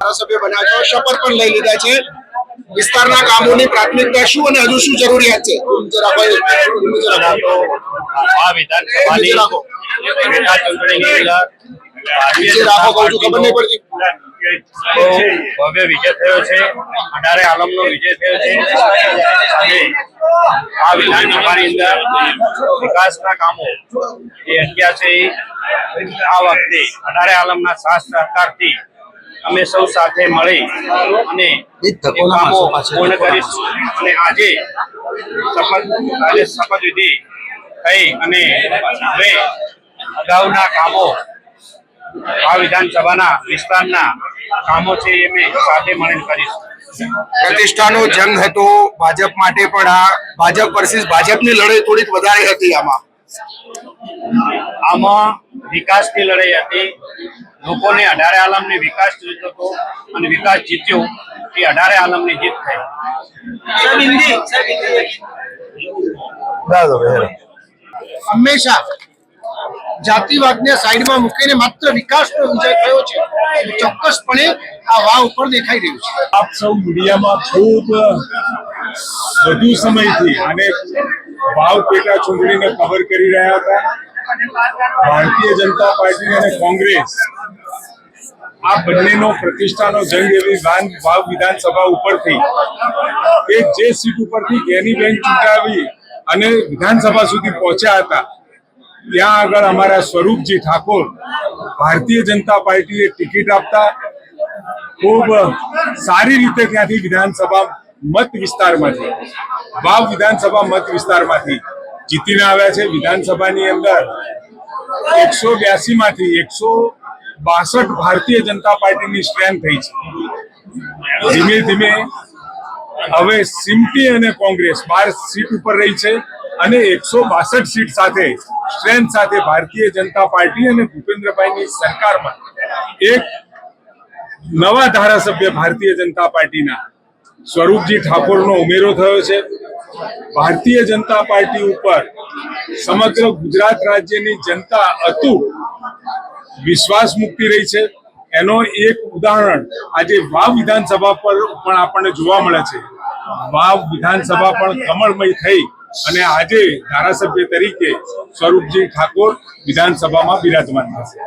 ધારાસભ્ય બન્યા છો શપથ પણ લઈ લીધા છે. વિસ્તારના કામોની પ્રાથમિકતા શું અને હજુ શું જરૂરિયાત છે? આ વિધાનસભાની ભવ્ય વિજય થયો છે. અઢારે આલમનો વિજય થયો છે. આ વિધાનસભાની અંદર વિકાસના કામો જે અટક્યા છે આ વખતે અઢારે આલમના સાથ સહકારથી અમે સૌ સાથે મળી અને કામો પૂર્ણ કરીશું. અને આજે શપથ આજે શપથવિધિ થઈ અને હવે અગાઉના કામો આ વિધાનસભાના વિસ્તારના કામો છે એ અમે સાથે મળીને કરીશું. પ્રતિષ્ઠાનો જંગ હતો. ભાજપ માટે પણ આ ભાજપ વર્સિસ ભાજપની લડાઈ થોડીક વધારે હતી આમાં. આમાં વિકાસની લડાઈ હતી. લોકોને અઢારે આલમની વિકાસ જોઈતો હતો અને વિકાસ જીત્યો એ અઢારે આલમની જીત થઈ. હંમેશા જાતિવાદને સાઈડમાં મૂકીને માત્ર વિકાસનો વિજય થયો છે ચોક્કસપણે આ વાવ ઉપર દેખાઈ રહ્યું છે. આપ સૌ મીડિયામાં ખૂબ વધુ સમયથી અને વાવ પેટા ચૂંટણીને કવર કરી રહ્યા હતા. ભારતીય જનતા પાર્ટી અને કોંગ્રેસ આ બંનેનો પ્રતિષ્ઠાનો જંગ એવી વિધાનસભા ઉપરથી કે જે સીટ ઉપરથી જ્ઞાનીબેન ચૂંટાવી અને વિધાનસભા સુધી પહોંચ્યા હતા, ત્યાં આગળ અમારા સ્વરૂપજી ઠાકોર ભારતીય જનતા પાર્ટીએ ટિકિટ આપતા ખૂબ સારી રીતે ત્યાંથી વિધાનસભા મત વિસ્તારમાંથી વાવ વિધાનસભા મત વિસ્તારમાંથી જીતીને આવ્યા છે વિધાનસભાની અંદર. એકસો બ્યાસી માંથી એકસો બાસઠ ભારતીય જનતા પાર્ટીની સ્ટ્રેન્થ થઈ છે. ધીમે ધીમે હવે સિમ્પી અને કોંગ્રેસ બાર સીટ ઉપર રહી છે અને એકસો બાસઠ સીટ સાથે સ્ટ્રેન્થ સાથે ભારતીય જનતા પાર્ટી અને ભૂપેન્દ્રભાઈની સરકારમાં એક નવા ધારાસભ્ય ભારતીય જનતા પાર્ટીના સ્વરૂપજી ઠાકોરનો ઉમેરો થયો છે. ભારતીય જનતા પાર્ટી ઉપર સમગ્ર ગુજરાત રાજ્યની જનતા અતૂટ વિશ્વાસ મૂકી રહી છે. એનો એક ઉદાહરણ આજે વાવ વિધાનસભા પર પણ આપણને જોવા મળે છે. વાવ વિધાનસભા પણ કમળમય થઈ અને આજે ધારાસભ્ય તરીકે સ્વરૂપજી ઠાકોર વિધાનસભામાં બિરાજમાન થશે.